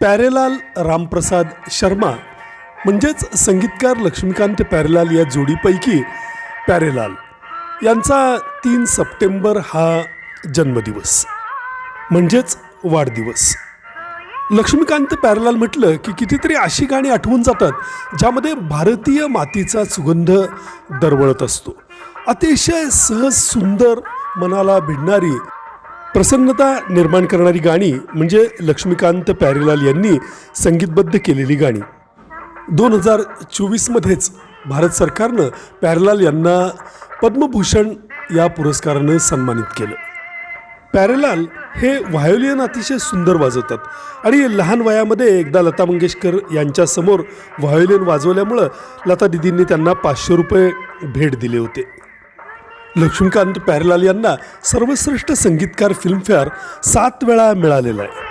प्यारेलाल रामप्रसाद शर्मा म्हणजेच संगीतकार लक्ष्मीकांत प्यारेलाल या जोडीपैकी प्यारेलाल. यांचा तीन सप्टेंबर हा जन्मदिवस म्हणजेच वाढदिवस. लक्ष्मीकांत प्यारेलाल म्हटलं की कितीतरी अशी गाणी आठवून जातात ज्यामध्ये भारतीय मातीचा सुगंध दरवळत असतो. अतिशय सहज सुंदर मनाला भिडणारी प्रसन्नता निर्माण करणारी गाणी म्हणजे लक्ष्मीकांत प्यारीलाल यांनी संगीतबद्ध केलेली गाणी. दोन हजार चोवीसमध्येच भारत सरकारनं प्यारीलाल यांना पद्मभूषण या पुरस्कारानं सन्मानित केलं. प्यारेलाल हे व्हायोलियन अतिशय सुंदर वाजवतात आणि लहान वयामध्ये एकदा लता मंगेशकर यांच्यासमोर व्हायोलियन वाजवल्यामुळं लता दिदींनी त्यांना पाचशे रुपये भेट दिले होते. लक्ष्मीकांत प्यारेलाल यांना सर्वश्रेष्ठ संगीतकार फिल्मफेअर सात वेळा मिळालेला आहे.